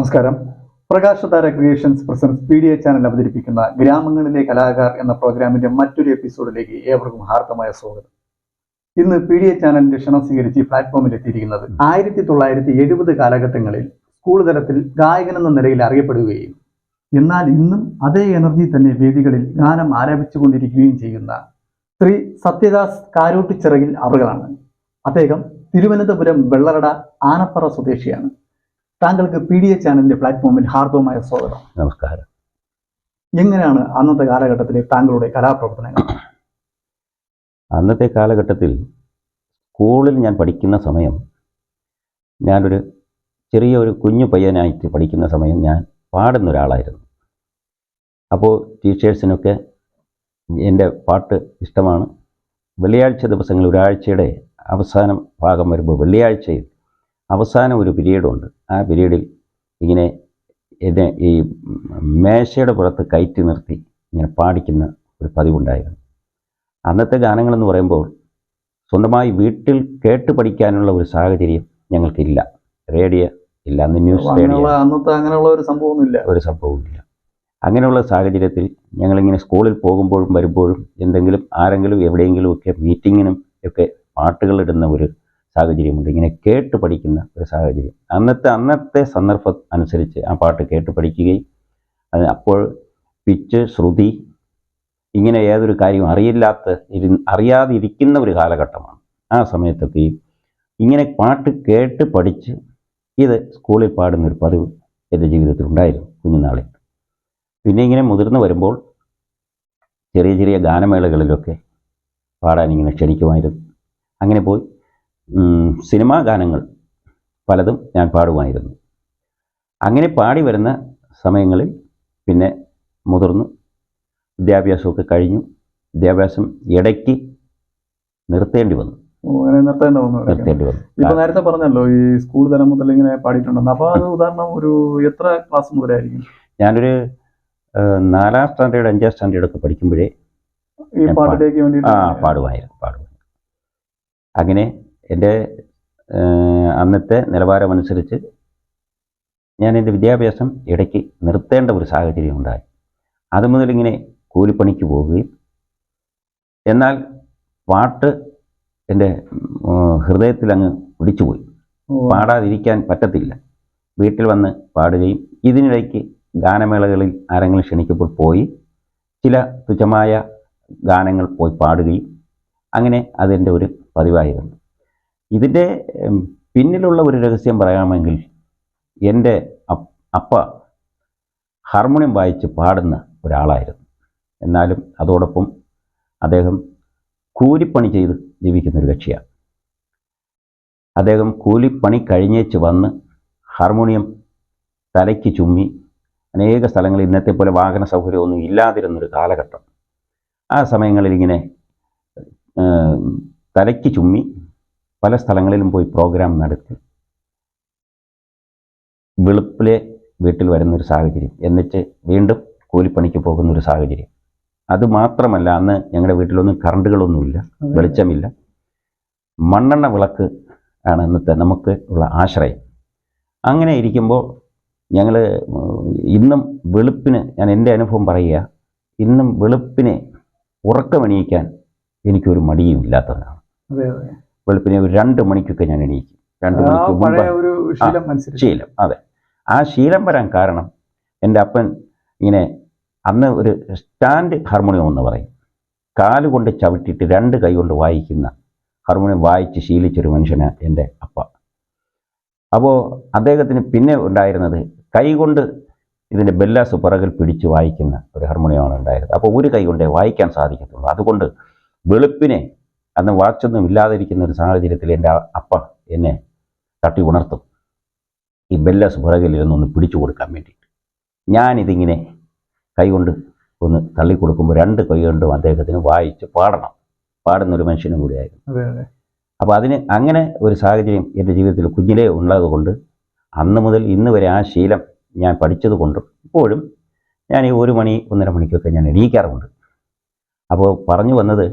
നമസ്കാരം. Prakashathara creations presents a channel അവതരിപ്പിക്കുന്ന ഗ്രാമങ്ങളിലെ കലാകാർ എന്ന പ്രോഗ്രാമിന്റെ മറ്റൊരു എപ്പിസോഡിലേക്ക് ഏവർക്കും ഹാർദമായ സ്വാഗതം. ഇന്ന് പി ഡി എ ചാനലിന്റെ ക്ഷണം സ്വീകരിച്ച് പ്ലാറ്റ്ഫോമിൽ എത്തിയിരിക്കുന്നത് ആയിരത്തി തൊള്ളായിരത്തി എഴുപത് കാലഘട്ടങ്ങളിൽ സ്കൂൾ തലത്തിൽ ഗായകൻ എന്ന നിലയിൽ അറിയപ്പെടുകയും എന്നാൽ ഇന്നും അതേ എനർജി തന്നെ വേദികളിൽ ഗാനം ആലപിച്ചുകൊണ്ടിരിക്കുകയും ചെയ്യുന്ന ശ്രീ സത്യദാസ് കാരോട്ടിച്ചിറകിൽ അവറുകളാണ് അദ്ദേഹം തിരുവനന്തപുരം വെള്ളറട ആനപ്പറ സ്വദേശിയാണ്. താങ്കൾക്ക് പി ഡി എ ചാനലിന്റെ പ്ലാറ്റ്ഫോമിൽ ഹാർദവമായ സ്വാഗതം. നമസ്കാരം. എങ്ങനെയാണ് അന്നത്തെ കാലഘട്ടത്തിലെ താങ്കളുടെ കലാപ്രവർത്തനങ്ങൾ? അന്നത്തെ കാലഘട്ടത്തിൽ സ്കൂളിൽ ഞാൻ പഠിക്കുന്ന സമയം ഞാനൊരു ചെറിയ ഒരു കുഞ്ഞു പയ്യനായിട്ട് പഠിക്കുന്ന സമയം ഞാൻ പാടുന്ന ഒരാളായിരുന്നു അപ്പോൾ ടീച്ചേഴ്സിനൊക്കെ എന്റെ പാട്ട് ഇഷ്ടമാണ്. വെള്ളിയാഴ്ച ദിവസങ്ങളിൽ ഒരാഴ്ചയുടെ അവസാനം ഭാഗം വരുമ്പോൾ വെള്ളിയാഴ്ചയിൽ അവസാനം ഒരു പീരീഡുണ്ട്. ആ പീരീഡിൽ ഇങ്ങനെ എന്നെ ഈ മേശയുടെ പുറത്ത് കയറ്റി നിർത്തി ഇങ്ങനെ പാടിക്കുന്ന ഒരു പതിവുണ്ടായിരുന്നു. അന്നത്തെ ഗാനങ്ങളെന്ന് പറയുമ്പോൾ സ്വന്തമായി വീട്ടിൽ കേട്ട് പഠിക്കാനുള്ള ഒരു സാഹചര്യം ഞങ്ങൾക്കില്ല. റേഡിയോ ഇല്ല. അന്ന് ന്യൂസ് റേഡിയോ അന്നത്തെ അങ്ങനെയുള്ള ഒരു സംഭവമൊന്നുമില്ല. ഒരു സംഭവമില്ല അങ്ങനെയുള്ള സാഹചര്യത്തിൽ ഞങ്ങളിങ്ങനെ സ്കൂളിൽ പോകുമ്പോഴും വരുമ്പോഴും എന്തെങ്കിലും ആരെങ്കിലും എവിടെയെങ്കിലും ഒക്കെ മീറ്റിങ്ങിനും ഒക്കെ പാട്ടുകളിടുന്ന ഒരു സാഹചര്യമുണ്ട്. ഇങ്ങനെ കേട്ട് പഠിക്കുന്ന ഒരു സാഹചര്യം. അന്നത്തെ അന്നത്തെ സന്ദർഭം അനുസരിച്ച് ആ പാട്ട് കേട്ട് പഠിക്കുകയും അത് അപ്പോൾ പിച്ച് ശ്രുതി ഇങ്ങനെ ഏതൊരു കാര്യം അറിയില്ലാത്ത ഇരി അറിയാതിരിക്കുന്ന ഒരു കാലഘട്ടമാണ്. ആ സമയത്തൊക്കെ ഇങ്ങനെ പാട്ട് കേട്ട് പഠിച്ച് ഇത് സ്കൂളിൽ പാടുന്ന ഒരു പതിവ് എന്റെ ജീവിതത്തിൽ ഉണ്ടായിരുന്നു കുഞ്ഞുനാളിൽ. പിന്നെ ഇങ്ങനെ മുതിർന്നു വരുമ്പോൾ ചെറിയ ചെറിയ ഗാനമേളകളിലൊക്കെ പാടാൻ ഇങ്ങനെ ക്ഷണിക്കുമായിരുന്നു. അങ്ങനെ പോയി സിനിമാ ഗാനങ്ങൾ പലതും ഞാൻ പാടുമായിരുന്നു. അങ്ങനെ പാടി വരുന്ന സമയങ്ങളിൽ പിന്നെ മുതിർന്നു. വിദ്യാഭ്യാസമൊക്കെ കഴിഞ്ഞു. വിദ്യാഭ്യാസം ഇടയ്ക്ക് നിർത്തേണ്ടി വന്നു. നിർത്തേണ്ട വന്നു. ഇപ്പൊ നേരത്തെ പറഞ്ഞല്ലോ ഈ സ്കൂൾ തലം മുതൽ ഇങ്ങനെ പാടിയിട്ടുണ്ടെന്ന്. അപ്പോൾ അത് ഉദാഹരണം ഒരു എത്ര ക്ലാസ് മുതലായിരിക്കും? ഞാനൊരു നാലാം സ്റ്റാൻഡേർഡ് അഞ്ചാം സ്റ്റാൻഡേർഡ് ഒക്കെ പഠിക്കുമ്പോഴേ ഈ പാട്ടിലേക്ക് വേണ്ടി ആ പാടുമായിരുന്നു പാടുമായിരുന്നു. അങ്ങനെ എന്റെ അന്നത്തെ നിലവാരമനുസരിച്ച് ഞാൻ എന്റെ വിദ്യാഭ്യാസം ഇടയ്ക്ക് നിർത്തേണ്ട ഒരു സാഹചര്യം ഉണ്ടായി. അത് മുതലിങ്ങനെ കൂലിപ്പണിക്ക് പോവുകയും എന്നാൽ പാട്ട് എന്റെ ഹൃദയത്തിൽ അങ്ങ് പിടിച്ചുപോയി. പാടാതിരിക്കാൻ പറ്റത്തില്ല. വീട്ടിൽ വന്ന് പാടുകയും ഇതിനിടയ്ക്ക് ഗാനമേളകളിൽ ആരെങ്കിലും ക്ഷണിക്കുമ്പോൾ പോയി ചില തുച്ഛമായ ഗാനങ്ങൾ പോയി പാടുകയും അങ്ങനെ അതെന്റെ ഒരു പതിവായിരുന്നു ഇതിന്റെ പിന്നിലുള്ള ഒരു രഹസ്യം പറയാമെങ്കിൽ എന്റെ അപ്പ ഹാർമോണിയം വായിച്ച് പാടുന്ന ഒരാളായിരുന്നു. എന്നാലും അതോടൊപ്പം അദ്ദേഹം കൂലിപ്പണി ചെയ്ത് ജീവിക്കുന്ന ഒരു കക്ഷിയാണ്. അദ്ദേഹം കൂലിപ്പണി കഴിഞ്ഞേച്ച് വന്ന് ഹാർമോണിയം തലയ്ക്ക് ചുമ്മി അനേക സ്ഥലങ്ങളിൽ ഇന്നത്തെ പോലെ വാഹന സൗകര്യമൊന്നും ഇല്ലാതിരുന്നൊരു കാലഘട്ടം. ആ സമയങ്ങളിൽ ഇങ്ങനെ തലയ്ക്ക് ചുമ്മി പല സ്ഥലങ്ങളിലും പോയി പ്രോഗ്രാം നടത്തി. വെളുപ്പിലെ വീട്ടിൽ വരുന്നൊരു സാഹചര്യം. എന്നിട്ട് വീണ്ടും കൂലിപ്പണിക്ക് പോകുന്നൊരു സാഹചര്യം. അത് മാത്രമല്ല അന്ന് ഞങ്ങളുടെ വീട്ടിലൊന്നും കറണ്ടുകളൊന്നുമില്ല. വെളിച്ചമില്ല. മണ്ണെണ്ണ വിളക്ക് ആണ് ഇന്നത്തെ നമുക്ക് ഉള്ള ആശ്രയം. അങ്ങനെ ഇരിക്കുമ്പോൾ ഞങ്ങൾ ഇന്നും വെളുപ്പിന് ഞാൻ എന്റെ അനുഭവം പറയുക ഇന്നും വെളുപ്പിനെ ഉറക്കമണിയിക്കാൻ എനിക്കൊരു മടിയും ഇല്ലാത്തവനാണ്. അതെ. വെളുപ്പിനെ ഒരു രണ്ട് മണിക്കൊക്കെ ഞാൻ എണീക്കും. രണ്ട് മണിക്കൂർ മണിക്ക് ശീലം അതെ. ആ ശീലം വരാൻ കാരണം എന്റെ അപ്പൻ ഇങ്ങനെ അന്ന് ഒരു സ്റ്റാൻഡ് ഹാർമോണിയം എന്ന് പറയും. കാലുകൊണ്ട് ചവിട്ടിയിട്ട് രണ്ട് കൈ കൊണ്ട് വായിക്കുന്ന ഹാർമോണിയം വായിച്ച് ശീലിച്ചൊരു മനുഷ്യന് എന്റെ അപ്പ. അപ്പോൾ അദ്ദേഹത്തിന് പിന്നെ ഉണ്ടായിരുന്നത് കൈകൊണ്ട് ഇതിന്റെ ബെല്ലാസ് പിറകിൽ പിടിച്ച് വായിക്കുന്ന ഒരു ഹാർമോണിയമാണ് ഉണ്ടായിരുന്നത്. അപ്പോൾ ഒരു കൈ കൊണ്ടേ വായിക്കാൻ സാധിക്കത്തുള്ളൂ. അതുകൊണ്ട് വെളുപ്പിനെ അന്ന് വാച്ചൊന്നും ഇല്ലാതിരിക്കുന്ന ഒരു സാഹചര്യത്തിൽ എന്റെ അപ്പ എന്നെ തട്ടി ഉണർത്തും. ഈ ബെല്ലസ് ഒന്ന് പിടിച്ചു കൊടുക്കാൻ വേണ്ടിയിട്ട് ഞാനിതിങ്ങനെ കൈകൊണ്ട് ഒന്ന് തള്ളി കൊടുക്കുമ്പോൾ രണ്ട് കൈ കൊണ്ടും അദ്ദേഹത്തിന് വായിച്ച് പാടണം. പാടുന്ന ഒരു മനുഷ്യനും കൂടിയായിരുന്നു അപ്പോൾ അതിന് അങ്ങനെ ഒരു സാഹചര്യം എന്റെ ജീവിതത്തിൽ കുഞ്ഞിലേ ഉള്ളത് കൊണ്ട് അന്ന് മുതൽ ഇന്ന് വരെ ആ ശീലം ഞാൻ പഠിച്ചത് കൊണ്ടും ഇപ്പോഴും ഞാൻ ഈ ഒരു മണി ഒന്നര മണിക്കൊക്കെ ഞാൻ എണീക്കാറുണ്ട്. അപ്പോൾ പറഞ്ഞു വന്നത്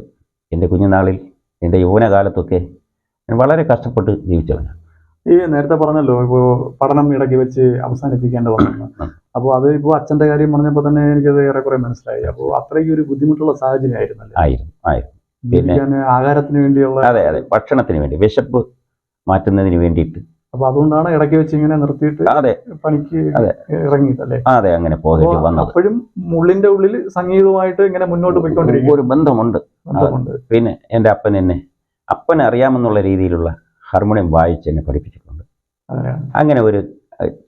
എന്റെ കുഞ്ഞുനാളിൽ എന്റെ യൗവനകാലത്തൊക്കെ ഞാൻ വളരെ കഷ്ടപ്പെട്ട് ജീവിച്ചവനാണ് ഈ നേരത്തെ പറഞ്ഞല്ലോ ഇപ്പോൾ പഠനം ഇടയ്ക്ക് വെച്ച് അവസാനിപ്പിക്കേണ്ട വന്നു. അപ്പോൾ അത് ഇപ്പോൾ അച്ഛന്റെ കാര്യം പറഞ്ഞപ്പോൾ തന്നെ എനിക്കത് ഏറെക്കുറെ മനസ്സിലായി. അപ്പോൾ അത്രയ്ക്ക് ഒരു ബുദ്ധിമുട്ടുള്ള സാഹചര്യം ആയിരുന്നു ആയിരുന്നു. ആയിരുന്നു പിന്നെ- ആഹാരത്തിന് വേണ്ടിയുള്ള അതെ അതെ. ഭക്ഷണത്തിന് വേണ്ടി വിശപ്പ് മാറ്റുന്നതിന് വേണ്ടിയിട്ട് അപ്പൊ അതുകൊണ്ടാണ് ഇടയ്ക്ക് വെച്ച് ഇങ്ങനെ നിർത്തിയിട്ട് അതെ. പണിക്ക് ഇറങ്ങിയിട്ടല്ലേ? അതെ അങ്ങനെ പോസിറ്റീവ് വന്നത്. അപ്പോഴും മുള്ളിന്റെ ഉള്ളിൽ സംഗീതവുമായിട്ട് ഇങ്ങനെ മുന്നോട്ട് പോയിക്കൊണ്ടിരിക്കും ഒരു ബന്ധമുണ്ട്. പിന്നെ എന്റെ അപ്പൻ എന്നെ അപ്പൻ അറിയാമെന്നുള്ള രീതിയിലുള്ള ഹാർമോണിയം വായിച്ച് എന്നെ പഠിപ്പിച്ചിട്ടുണ്ട്. അങ്ങനെ ഒരു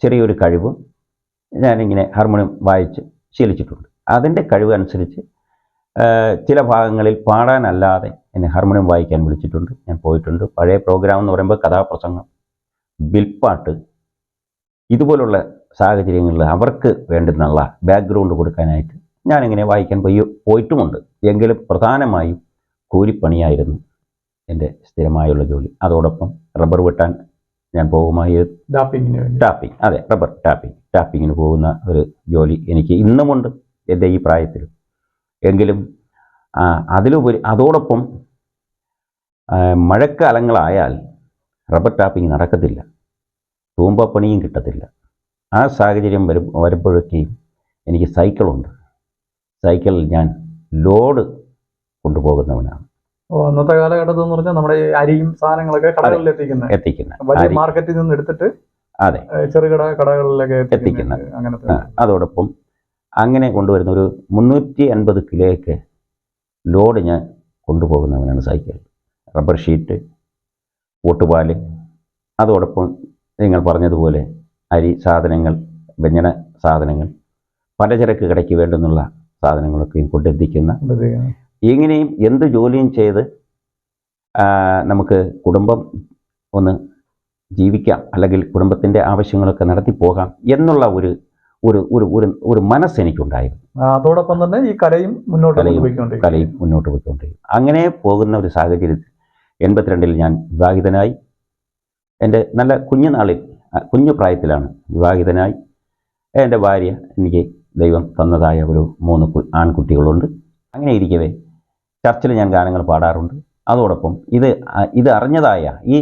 ചെറിയൊരു കഴിവും ഞാനിങ്ങനെ ഹാർമോണിയം വായിച്ച് ശീലിച്ചിട്ടുണ്ട്. അതിന്റെ കഴിവ് അനുസരിച്ച് ചില ഭാഗങ്ങളിൽ പാടാനല്ലാതെ എന്നെ ഹാർമോണിയം വായിക്കാൻ വിളിച്ചിട്ടുണ്ട്. ഞാൻ പോയിട്ടുണ്ട്. പഴയ പ്രോഗ്രാം എന്ന് പറയുമ്പോൾ കഥാപ്രസംഗം. ബിൽപ്പാട്ട് ഇതുപോലുള്ള സാഹചര്യങ്ങളിൽ അവർക്ക് വേണ്ടുന്നുള്ള ബാക്ക്ഗ്രൗണ്ട് കൊടുക്കാനായിട്ട് ഞാനിങ്ങനെ വായിക്കാൻ പോയി പോയിട്ടുമുണ്ട്. എങ്കിലും പ്രധാനമായും കൂലിപ്പണിയായിരുന്നു എന്റെ സ്ഥിരമായുള്ള ജോലി. അതോടൊപ്പം റബ്ബർ വെട്ടാൻ ഞാൻ പോകുമായി. ടാപ്പിങ്ങിന് ടാപ്പിംഗ് അതെ റബ്ബർ ടാപ്പിംഗ് ടാപ്പിങ്ങിന് പോകുന്ന ഒരു ജോലി എനിക്ക് ഇന്നുമുണ്ട് എന്റെ ഈ പ്രായത്തിൽ എങ്കിലും അതിലുപരി അതോടൊപ്പം മഴക്കാലങ്ങളായാൽ റബ്ബർ ടാപ്പിംഗ് നടക്കത്തില്ല. തൂമ്പപ്പണിയും കിട്ടത്തില്ല. ആ സാഹചര്യം വരും വരുമ്പോഴൊക്കെയും എനിക്ക് സൈക്കിളുണ്ട്. സൈക്കിളിൽ ഞാൻ ലോഡ് കൊണ്ടുപോകുന്നവനാണ്. അന്നത്തെ കാലഘട്ടത്തിൽ എന്ന് പറഞ്ഞാൽ നമ്മുടെ അരിയും സാധനങ്ങളൊക്കെ കടകളിൽ എത്തിക്കുന്ന എത്തിക്കുന്ന. വലിയ മാർക്കറ്റിൽ നിന്ന് എടുത്തിട്ട് അതെ. ചെറുകിട കടകളിലൊക്കെ എത്തിക്കുന്ന. അങ്ങനത്തെ ആ, അതോടൊപ്പം അങ്ങനെ കൊണ്ടുവരുന്ന ഒരു മുന്നൂറ്റി അൻപത് കിലോയൊക്കെ ലോഡ് ഞാൻ കൊണ്ടുപോകുന്നവനാണ് സൈക്കിൾ. റബ്ബർ ഷീറ്റ് ഓട്ടുപാൽ അതോടൊപ്പം നിങ്ങൾ പറഞ്ഞതുപോലെ അരി സാധനങ്ങൾ വ്യഞ്ജന സാധനങ്ങൾ പലചരക്ക് കടയ്ക്ക് വേണ്ടുന്നുള്ള സാധനങ്ങളൊക്കെയും കൊണ്ടെത്തിക്കുന്ന ഇങ്ങനെയും എന്ത് ജോലിയും ചെയ്ത് നമുക്ക് കുടുംബം ഒന്ന് ജീവിക്കാം അല്ലെങ്കിൽ കുടുംബത്തിന്റെ ആവശ്യങ്ങളൊക്കെ നടത്തി പോകാം എന്നുള്ള ഒരു ഒരു ഒരു ഒരു ഒരു മനസ്സ് എനിക്കുണ്ടായിരുന്നു. ആ, അതോടൊപ്പം തന്നെ ഈ കലയും മുന്നോട്ട് കലയും മുന്നോട്ട് പോയിക്കൊണ്ടിരിക്കും അങ്ങനെ പോകുന്ന ഒരു സാഹചര്യത്തിൽ എൺപത്തിരണ്ടിൽ ഞാൻ വിവാഹിതനായി. എന്റെ നല്ല കുഞ്ഞുനാളിൽ കുഞ്ഞു പ്രായത്തിലാണ് വിവാഹിതനായി. എന്റെ ഭാര്യ എനിക്ക് ദൈവം തന്നതായ ഒരു മൂന്ന് ആൺകുട്ടികളുണ്ട്. അങ്ങനെ ഇരിക്കവേ ചർച്ചിൽ ഞാൻ ഗാനങ്ങൾ പാടാറുണ്ട്. അതോടൊപ്പം ഇത് ഇത് അറിഞ്ഞതായ ഈ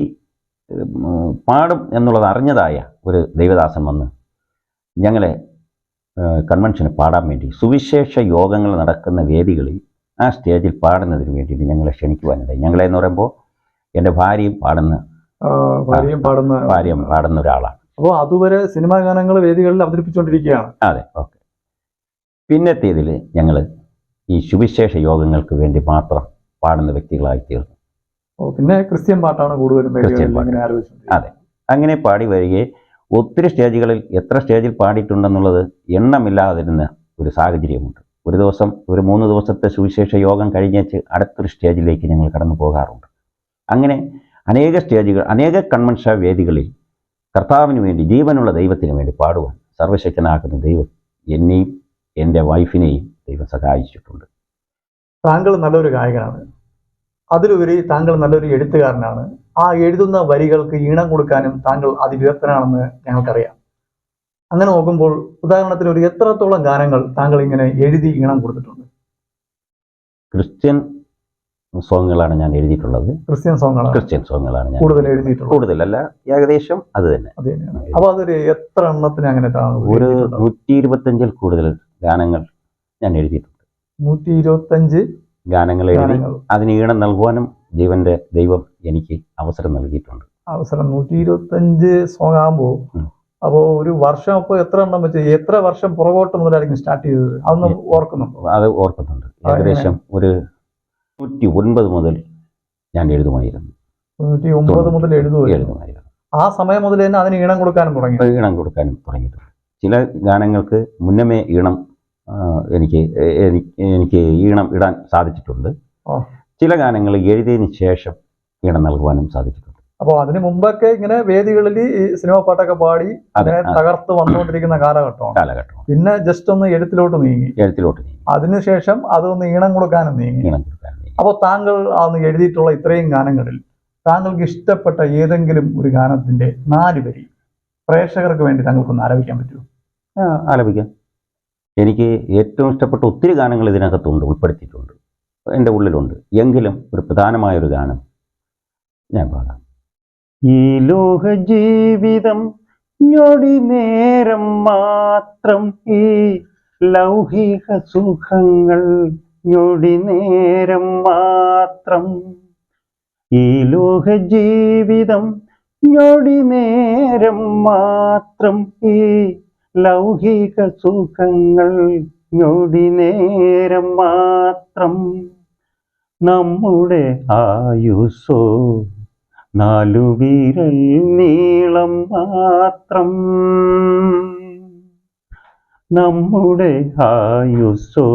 പാടും എന്നുള്ളത് അറിഞ്ഞതായ ഒരു ദൈവദാസൻ വന്ന് ഞങ്ങളെ കൺവെൻഷന് പാടാൻ വേണ്ടി സുവിശേഷ യോഗങ്ങൾ നടക്കുന്ന വേദികളിൽ ആ സ്റ്റേജിൽ പാടുന്നതിന് വേണ്ടിയിട്ട് ഞങ്ങളെ ക്ഷണിക്കുവാനിടയി ഞങ്ങളെന്ന് പറയുമ്പോൾ എന്റെ ഭാര്യയും പാടുന്ന ഭാര്യയും പാടുന്ന ഭാര്യയും പാടുന്ന ഒരാളാണ്. അപ്പോൾ അതുവരെ സിനിമാ ഗാനങ്ങൾ വേദികളിൽ അവതരിപ്പിച്ചുകൊണ്ടിരിക്കുകയാണ്. അതെ ഓക്കെ. പിന്നത്തേതിൽ ഞങ്ങൾ ഈ സുവിശേഷ യോഗങ്ങൾക്ക് വേണ്ടി മാത്രം പാടുന്ന വ്യക്തികളായി തീർന്നു. ഓ, പിന്നെ ക്രിസ്ത്യൻ പാട്ടാണ് കൂടുതലും. അതെ. അങ്ങനെ പാടി വരികയെ ഒത്തിരി സ്റ്റേജുകളിൽ എത്ര സ്റ്റേജിൽ പാടിയിട്ടുണ്ടെന്നുള്ളത് എണ്ണമില്ലാതിരുന്ന ഒരു സാഹചര്യമുണ്ട്. ഒരു ദിവസം ഒരു മൂന്ന് ദിവസത്തെ സുവിശേഷ യോഗം കഴിഞ്ഞേച്ച് അടുത്തൊരു സ്റ്റേജിലേക്ക് ഞങ്ങൾ കടന്നു പോകാറുണ്ട്. അങ്ങനെ അനേക സ്റ്റേജുകൾ അനേക കൺവെൻഷൻ വേദികളിൽ കർത്താവിന് വേണ്ടി ജീവനുള്ള ദൈവത്തിന് വേണ്ടി പാടുവാൻ സർവശക്തനാക്കുന്ന ദൈവം എന്നെയും എന്റെ വൈഫിനെയും ദൈവം സഹായിച്ചിട്ടുണ്ട്. താങ്കൾ നല്ലൊരു ഗായകനാണ്. അതിലുപരി താങ്കൾ നല്ലൊരു എഴുത്തുകാരനാണ്. ആ എഴുതുന്ന വരികൾക്ക് ഈണം കൊടുക്കാനും താങ്കൾ അതിവിദഗ്ധനാണെന്ന് ഞങ്ങൾക്കറിയാം. അങ്ങനെ നോക്കുമ്പോൾ ഉദാഹരണത്തിന് ഒരു എത്രത്തോളം ഗാനങ്ങൾ താങ്കൾ ഇങ്ങനെ എഴുതി ഈണം കൊടുത്തിട്ടുണ്ട്? ക്രിസ്ത്യൻ സോങ്ങുകളാണ് ഞാൻ എഴുതിയിട്ടുള്ളത്. ക്രിസ്ത്യൻ സോങ്ങുകളാണ് ക്രിസ്ത്യൻ സോങ്ങുകളാണ് ഞാൻ കൂടുതൽ എഴുതിയിട്ടുള്ളത്. കൂടുതലല്ല ഏകദേശം അത് തന്നെ. അപ്പോൾ അതൊരു എത്ര എണ്ണത്തിന് അങ്ങനെ ഒരു? നൂറ്റി ഇരുപത്തഞ്ചിൽ കൂടുതൽ ഗാനങ്ങൾ ഞാൻ എഴുതിയിട്ടുണ്ട്. നൂറ്റി ഇരുപത്തഞ്ച് ഗാനങ്ങൾ എഴുതി അതിന് ഈണം നൽകുവാനും ജീവന്റെ ദൈവം എനിക്ക് അവസരം നൽകിയിട്ടുണ്ട്. അവസരം നൂറ്റി ഇരുപത്തഞ്ച് സോങ് ആകുമ്പോൾ. അപ്പോൾ ഒരു വർഷം അപ്പോൾ എത്ര എണ്ണം വെച്ച് എത്ര വർഷം പുറകോട്ട് മുതലായിരിക്കും സ്റ്റാർട്ട് ചെയ്തത്? അതൊന്നും ഓർക്കുന്നുണ്ടോ? അത് ഓർക്കുന്നുണ്ട്. ഏകദേശം ഒരു നൂറ്റി ഒൻപത് മുതൽ ഞാൻ എഴുതുമായിരുന്നു. നൂറ്റി ഒമ്പത് മുതൽ എഴുതുമായിരുന്നു. ആ സമയം മുതൽ തന്നെ അതിന് ഈണം കൊടുക്കാനും തുടങ്ങി. ഈണം കൊടുക്കാനും തുടങ്ങിയിട്ടുണ്ട്. ചില ഗാനങ്ങൾക്ക് മുന്നമേ ഈണം എനിക്ക് എനിക്ക് ഈണം ഇടാൻ സാധിച്ചിട്ടുണ്ട്. ചില ഗാനങ്ങൾ എഴുതിയതിന് ശേഷം ഈണം നൽകുവാനും സാധിച്ചിട്ടുണ്ട്. അപ്പോൾ അതിന് മുമ്പൊക്കെ ഇങ്ങനെ വേദികളിൽ ഈ സിനിമ പാട്ടൊക്കെ പാടി അതിനെ തകർത്ത് വന്നുകൊണ്ടിരിക്കുന്ന കാലഘട്ടമാണ്. കാലഘട്ടം പിന്നെ ജസ്റ്റ് ഒന്ന് എഴുത്തിലോട്ട് നീങ്ങി. എഴുത്തിലോട്ട് നീങ്ങി. അതിനുശേഷം അതൊന്ന് ഈണം കൊടുക്കാനും നീങ്ങി. ഈണം കൊടുക്കാൻ നീങ്ങി അപ്പോൾ താങ്കൾ അന്ന് എഴുതിയിട്ടുള്ള ഇത്രയും ഗാനങ്ങളിൽ താങ്കൾക്ക് ഇഷ്ടപ്പെട്ട ഏതെങ്കിലും ഒരു ഗാനത്തിന്റെ നാല് വരി പ്രേക്ഷകർക്ക് വേണ്ടി താങ്കൾക്കൊന്ന് ആലപിക്കാൻ പറ്റുമോ? ആലപിക്കാം. എനിക്ക് ഏറ്റവും ഇഷ്ടപ്പെട്ട ഒത്തിരി ഗാനങ്ങൾ ഇതിനകത്തുണ്ട് ഉൾപ്പെടുത്തിയിട്ടുണ്ട്. എന്റെ ഉള്ളിലുണ്ട്. എങ്കിലും ഒരു പ്രധാനമായൊരു ഗാനം ഞാൻ പാടാം. ഈ ലോക ജീവിതം ഞൊടി നേരം മാത്രം ഈ ലൗകിക സുഖങ്ങൾ നേരം മാത്രം ഈ ലോക ജീവിതം നേരം മാത്രം ഈ ലൗകിക സുഖങ്ങൾ നേരം മാത്രം നമ്മുടെ ആയുസോ നാലു വിരൽ നീളം മാത്രം നമ്മുടെ ആയുസ്സോ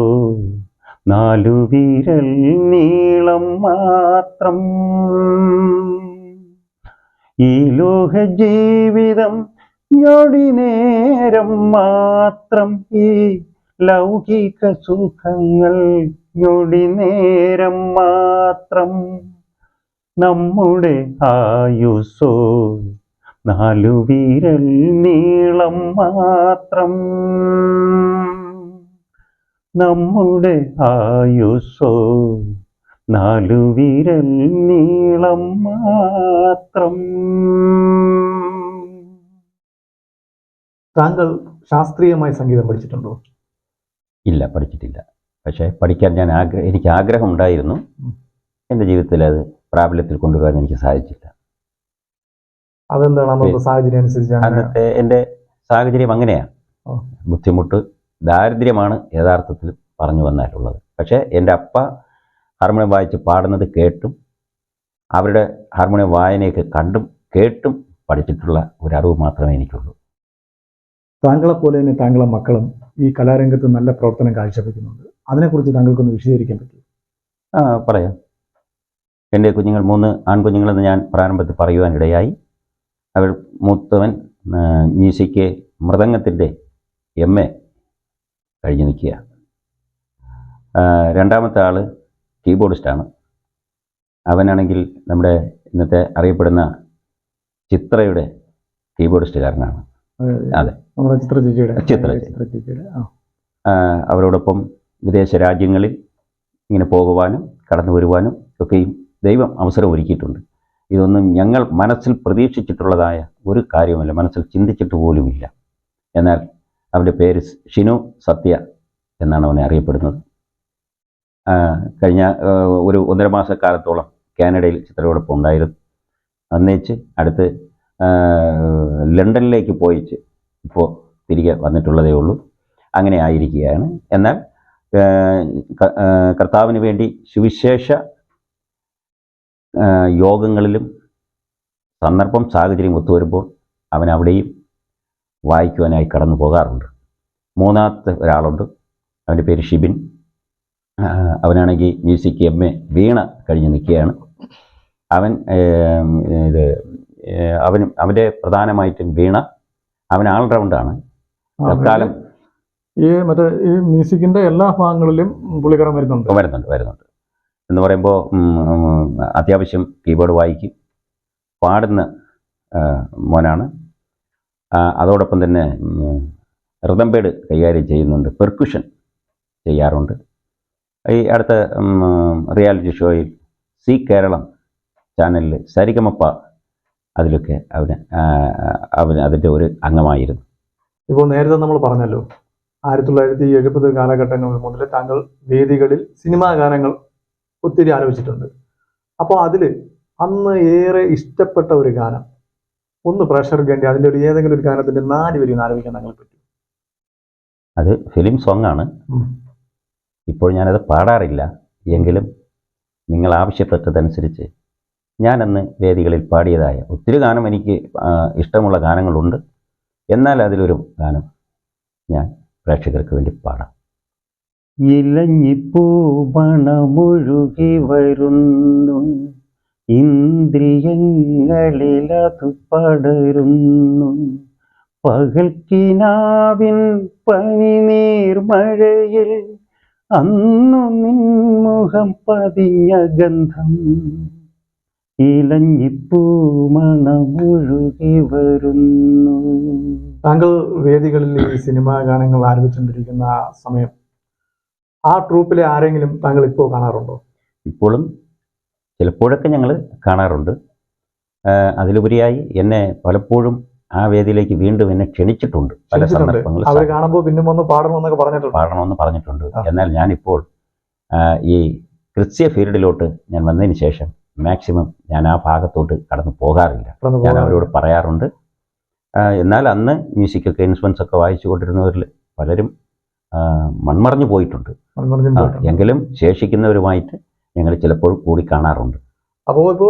നാലു വിരൽ നീളം മാത്രം. ഈ ലോക ജീവിതം ഞൊടി നേരം മാത്രം. ഈ ലൗകിക സുഖങ്ങൾ ഞൊടി നേരം മാത്രം. നമ്മുടെ ആയുസോ നാലു വിരൽ നീളം മാത്രം. നമ്മുടെ ആയുസോ നാലു വിരൽ നീളം മാത്രം. താങ്കൾ ശാസ്ത്രീയമായി സംഗീതം പഠിച്ചിട്ടുണ്ടോ? ഇല്ല പഠിച്ചിട്ടില്ല. പക്ഷേ പഠിക്കാൻ ഞാൻ ആഗ്രഹം എനിക്ക് ആഗ്രഹം ഉണ്ടായിരുന്നു എന്റെ ജീവിതത്തിൽ അത് പ്രാബല്യത്തിൽ കൊണ്ടുവരാൻ എനിക്ക് സാധിച്ചില്ല. അതെന്താണ് സാഹചര്യം അനുസരിച്ച് അന്നത്തെ എന്റെ സാഹചര്യം അങ്ങനെയാണ് ബുദ്ധിമുട്ട് ദാരിദ്ര്യമാണ് യഥാർത്ഥത്തിൽ പറഞ്ഞു വന്നാലുള്ളത് പക്ഷേ എന്റെ അപ്പ ഹാർമോണിയം വായിച്ച് പാടുന്നത് കേട്ടും അവരുടെ ഹാർമോണിയം വായനയൊക്കെ കണ്ടും കേട്ടും പഠിച്ചിട്ടുള്ള ഒരു അറിവ് മാത്രമേ എനിക്കുള്ളൂ. താങ്കളെ പോലെ തന്നെ താങ്കളെ മക്കളും ഈ കലാരംഗത്ത് നല്ല പ്രവർത്തനം കാഴ്ചവെക്കുന്നുണ്ട്. അതിനെക്കുറിച്ച് താങ്കൾക്കൊന്ന് വിശദീകരിക്കാൻ പറ്റും ആ പറയാം. എന്റെ കുഞ്ഞുങ്ങൾ മൂന്ന് ആൺകുഞ്ഞുങ്ങളെന്ന് ഞാൻ പ്രാരംഭത്തിൽ പറയുവാനിടയായി. അവർ മൂത്തവൻ മ്യൂസിക് മൃദംഗത്തിന്റെ എം എ കഴിഞ്ഞ് നിൽക്കുക. രണ്ടാമത്തെ ആൾ കീബോർഡിസ്റ്റാണ്. അവനാണെങ്കിൽ നമ്മുടെ ഇന്നത്തെ അറിയപ്പെടുന്ന ചിത്രയുടെ കീബോർഡിസ്റ്റുകാരനാണ്. അതെ. ചിത്ര ചേച്ചിയുടെ. ചിത്ര ചേച്ചി. ചിത്ര ചേച്ചിയുടെ ആ. ആ, അവരോടൊപ്പം വിദേശ രാജ്യങ്ങളിൽ ഇങ്ങനെ പോകുവാനും കടന്നു വരുവാനും ഒക്കെയും ദൈവം അവസരം ഒരുക്കിയിട്ടുണ്ട്. ഇതൊന്നും ഞങ്ങൾ മനസ്സിൽ പ്രതീക്ഷിച്ചിട്ടുള്ളതായ ഒരു കാര്യമല്ല മനസ്സിൽ ചിന്തിച്ചിട്ട് പോലുമില്ല. എന്നാൽ അവന്റെ പേര് ഷിനു സത്യ എന്നാണ് അവനെ അറിയപ്പെടുന്നത്. കഴിഞ്ഞ ഒരു ഒന്നര മാസക്കാലത്തോളം കാനഡയിൽ ചിത്രയോടൊപ്പം ഉണ്ടായിരുന്നു. അന്നേച്ച് അടുത്ത് ലണ്ടനിലേക്ക് പോയിച്ച് ഇപ്പോൾ തിരികെ വന്നിട്ടുള്ളതേ ഉള്ളൂ. അങ്ങനെ ആയിരിക്കുകയാണ്. എന്നാൽ കർത്താവിന് വേണ്ടി സുവിശേഷ യോഗങ്ങളിലും സന്ദർഭം സാഹചര്യം ഒത്തുവരുമ്പോൾ അവൻ അവിടെയും വായിക്കുവാനായി കടന്നു പോകാറുണ്ട്. മൂന്നാമത്തെ ഒരാളുണ്ട്. അവന്റെ പേര് ഷിബിൻ. അവനാണെങ്കിൽ മ്യൂസിക് എം എ വീണ കഴിഞ്ഞ് നിൽക്കുകയാണ്. അവൻ ഇത് അവൻ അവനും അവന്റെ പ്രധാനമായിട്ടും വീണ. അവൻ ഓൾറൗണ്ടാണ് റൗണ്ടാണ് തൽക്കാലം ഈ മറ്റേ ഈ മ്യൂസിക്കിന്റെ എല്ലാ ഭാഗങ്ങളിലും പുള്ളിക്കാരൻ വരുന്നുണ്ട്. വരുന്നുണ്ട് വരുന്നുണ്ട്. എന്ന് പറയുമ്പോൾ അത്യാവശ്യം കീബോർഡ് വായിക്കും. പാടുന്ന മോനാണ്. അതോടൊപ്പം തന്നെ റിതംപേഡ് കൈകാര്യം ചെയ്യുന്നുണ്ട്. പെർക്കുഷൻ ചെയ്യാറുണ്ട്. ഈ അടുത്ത റിയാലിറ്റി ഷോയിൽ സി കേരളം ചാനലിൽ സരിഗമപ്പ അതിലൊക്കെ അവന് അവന് അതിന്റെ ഒരു അംഗമായിരുന്നു. ഇപ്പോൾ നേരത്തെ നമ്മൾ പറഞ്ഞല്ലോ ആയിരത്തി തൊള്ളായിരത്തി എഴുപത് കാലഘട്ടങ്ങൾ മുതൽ താങ്കൾ വേദികളിൽ സിനിമാ ഗാനങ്ങൾ ഒത്തിരി ആലോചിച്ചിട്ടുണ്ട് അപ്പോൾ അതിൽ അന്ന് ഏറെ ഇഷ്ടപ്പെട്ട ഒരു ഗാനം ഒന്ന് പ്രഷർ വേണ്ടി അതിന്റെ ഒരു ഏതെങ്കിലും ഒരു ഗാനത്തിന്റെ നാല് വരി ഒന്ന് ആലോചിക്കാൻ താങ്കൾ പറ്റും അത് ഫിലിം സോങ് ആണ്. ഇപ്പോൾ ഞാനത് പാടാറില്ല. എങ്കിലും നിങ്ങൾ ആവശ്യപ്പെട്ടതനുസരിച്ച് ഞാനന്ന് വേദികളിൽ പാടിയതായ ഒത്തിരി ഗാനം എനിക്ക് ഇഷ്ടമുള്ള ഗാനങ്ങളുണ്ട്. എന്നാൽ അതിലൊരു ഗാനം ഞാൻ പ്രേക്ഷകർക്ക് വേണ്ടി പാടാം. ഇലഞ്ഞിപ്പൂ മണമൊഴുകി വരുന്നു. ഇന്ദ്രിയങ്ങളിലതു പടരുന്നു. പകൽക്കിനാവിൻ പനിനീർമഴയിൽ അന്നു നിൻമുഖം പതിഞ്ഞ ഗന്ധം. വരുന്നു. താങ്കൾ വേദികളിൽ ഈ സിനിമാ ഗാനങ്ങൾ ആരംഭിച്ചുകൊണ്ടിരിക്കുന്ന ആ സമയം ആ ട്രൂപ്പിലെ ആരെങ്കിലും താങ്കൾ ഇപ്പോൾ കാണാറുണ്ടോ? ഇപ്പോഴും ചിലപ്പോഴൊക്കെ ഞങ്ങൾ കാണാറുണ്ട്. അതിലുപരിയായി എന്നെ പലപ്പോഴും ആ വേദിയിലേക്ക് വീണ്ടും എന്നെ ക്ഷണിച്ചിട്ടുണ്ട്. പല. സന്ദർഭങ്ങളിൽ കാണുമ്പോൾ പിന്നെ വന്ന് പാടണമെന്നൊക്കെ പറഞ്ഞിട്ടുണ്ട്. പാടണമെന്ന് പറഞ്ഞിട്ടുണ്ട്. എന്നാൽ ഞാനിപ്പോൾ ഈ ക്രിസ്ത്യ ഫീൽഡിലോട്ട് ഞാൻ വന്നതിന് ശേഷം മാക്സിമം ഞാൻ ആ ഭാഗത്തോട്ട് കടന്നു പോകാറില്ല. ഞാൻ അവരോട് പറയാറുണ്ട്. എന്നാൽ അന്ന് മ്യൂസിക്കൊക്കെ ഇൻസ്ട്രുമെൻസ് ഒക്കെ വായിച്ചു കൊണ്ടിരുന്നവരിൽ പലരും മൺമറഞ്ഞു പോയിട്ടുണ്ട്. എങ്കിലും ശേഷിക്കുന്നവരുമായിട്ട് ഞങ്ങൾ ചിലപ്പോൾ കൂടി കാണാറുണ്ട്. അപ്പോൾ ഇപ്പോ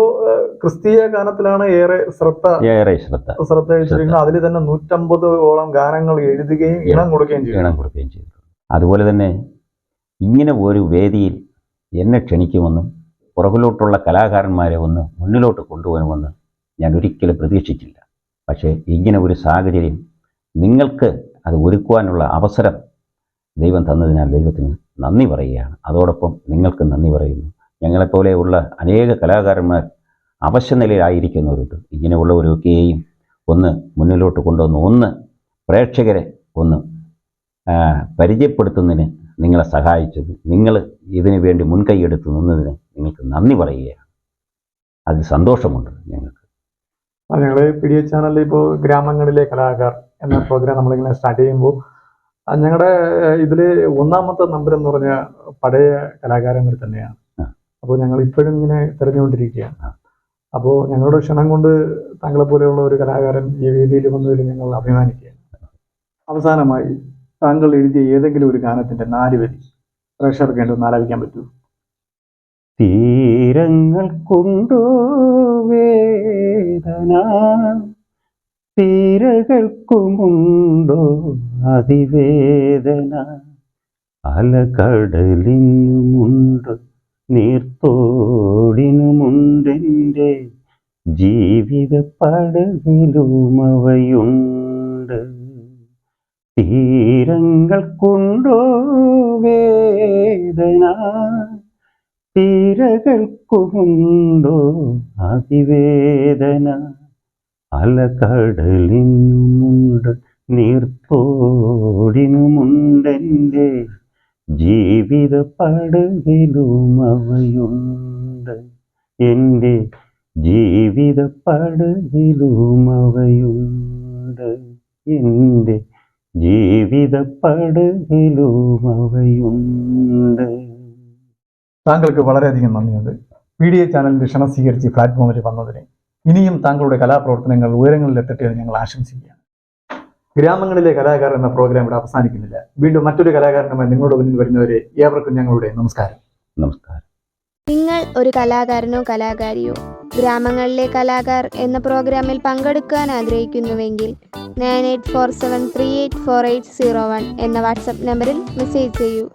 ക്രിസ്തീയ ഗാനത്തിലാണ് ഏറെ ശ്രദ്ധ ഏറെ ശ്രദ്ധ. ശ്രദ്ധ വെച്ചിരിക്കുന്നത് അതിൽ തന്നെ നൂറ്റമ്പതോളം ഗാനങ്ങൾ എഴുതുകയും ഇണം കൊടുക്കുകയും ചെയ്തു. ഇണം കൊടുക്കുകയും ചെയ്തിട്ടുണ്ട് അതുപോലെ തന്നെ ഇങ്ങനെ ഒരു വേദിയിൽ എന്നെ ക്ഷണിക്കുമെന്നും പുറകിലോട്ടുള്ള കലാകാരന്മാരെ ഒന്ന് മുന്നിലോട്ട് കൊണ്ടുപോകുമെന്ന് ഞാൻ ഒരിക്കലും പ്രതീക്ഷിച്ചില്ല പക്ഷേ ഇങ്ങനെ ഒരു സാഹചര്യം നിങ്ങൾക്ക് അത് ഒരുക്കുവാനുള്ള അവസരം ദൈവം തന്നതിനാൽ ദൈവത്തിന് നന്ദി പറയുകയാണ്. അതോടൊപ്പം നിങ്ങൾക്ക് നന്ദി പറയുന്നു. ഞങ്ങളെപ്പോലെയുള്ള അനേക കലാകാരന്മാർ അവശനിലയിലായിരിക്കുന്നവരുണ്ട് ഇങ്ങനെയുള്ളവരൊക്കെയും ഒന്ന് മുന്നിലോട്ട് കൊണ്ടുവന്ന് ഒന്ന് പ്രേക്ഷകരെ ഒന്ന് പരിചയപ്പെടുത്തുന്നതിന് നിങ്ങളെ സഹായിച്ചത്. നിങ്ങൾ ഇതിനു വേണ്ടി മുൻകൈയെടുത്ത് നിന്നതിന് നിങ്ങൾക്ക് നന്ദി പറയുകയാണ്. അതിൽ സന്തോഷമുണ്ട് ഞങ്ങൾക്ക്. ഞങ്ങൾ പി ഡി എച്ച് ചാനലിൽ ഇപ്പോൾ ഗ്രാമങ്ങളിലെ കലാകാർ എന്ന പ്രോഗ്രാം നമ്മളിങ്ങനെ സ്റ്റാർട്ട് ചെയ്യുമ്പോൾ ഞങ്ങളുടെ ഇതിൽ ഒന്നാമത്തെ നമ്പർ എന്ന് പറഞ്ഞ പഴയ കലാകാരന്മാർ തന്നെയാണ്. അപ്പോൾ ഞങ്ങൾ ഇപ്പോഴും ഇങ്ങനെ തിരഞ്ഞുകൊണ്ടിരിക്കുകയാണ്. അപ്പോൾ ഞങ്ങളുടെ ക്ഷണം കൊണ്ട് താങ്കളെ പോലെയുള്ള ഒരു കലാകാരൻ ഈ വേദിയിൽ വന്നതിൽ ഞങ്ങൾ അഭിമാനിക്കുകയാണ് അവസാനമായി താങ്കൾ എഴുതിയ ഏതെങ്കിലും ഒരു ഗാനത്തിന്റെ നാല് വരി പ്രേക്ഷകർക്ക് വേണ്ടി ഒന്ന് പറ്റൂ തീരങ്ങൾ കൊണ്ടു വേദന തീരകൾക്കുമുണ്ടോ അതിവേദന അലകടലിനുമുണ്ട് നീർത്തോടിനുമുണ്ടെന്റെ ജീവിത പടവിലുമവയുണ്ട് തീരങ്ങൾ കൊണ്ടോ വേദന തീരകൾക്കുമുണ്ടോ അതിവേദന. അലകടലിനുമുണ്ട് നീർത്തോടിനുമുണ്ടെന്റെ ജീവിത അവയുണ്ട്. എന്റെ ജീവിത അവയുണ്ട്. എന്റെ ജീവിത അവയുണ്ട്. താങ്കൾക്ക് വളരെയധികം നന്ദിയുണ്ട്. പി ഡി എ ചാനലിന്റെ ക്ഷണം സ്വീകരിച്ച് പ്ലാറ്റ്ഫോമിൽ വന്നതിന് ഇനിയും താങ്കളുടെ കലാപ്രവർത്തനങ്ങൾ ഉയരങ്ങളിൽ എത്തട്ടെ എന്ന് ഞങ്ങൾ ആശംസിക്കുകയാണ്. ഗ്രാമങ്ങളിലെ കലാകാർ എന്ന പ്രോഗ്രാം ഇവിടെ അവസാനിക്കുന്നില്ല. വീണ്ടും മറ്റൊരു കലാകാരനുമായി നിങ്ങളുടെ മുന്നിൽ വരുന്നവരെ ഏവർക്കും ഞങ്ങളുടെ നമസ്കാരം. നമസ്കാരം. നിങ്ങൾ ഒരു കലാകാരനോ കലാകാരിയോ ഗ്രാമങ്ങളിലെ കലാകാർ എന്ന പ്രോഗ്രാമിൽ പങ്കെടുക്കാൻ ആഗ്രഹിക്കുന്നുവെങ്കിൽ nine eight four seven three eight four eight zero one എന്ന വാട്സപ്പ് നമ്പറിൽ മെസ്സേജ് ചെയ്യൂ.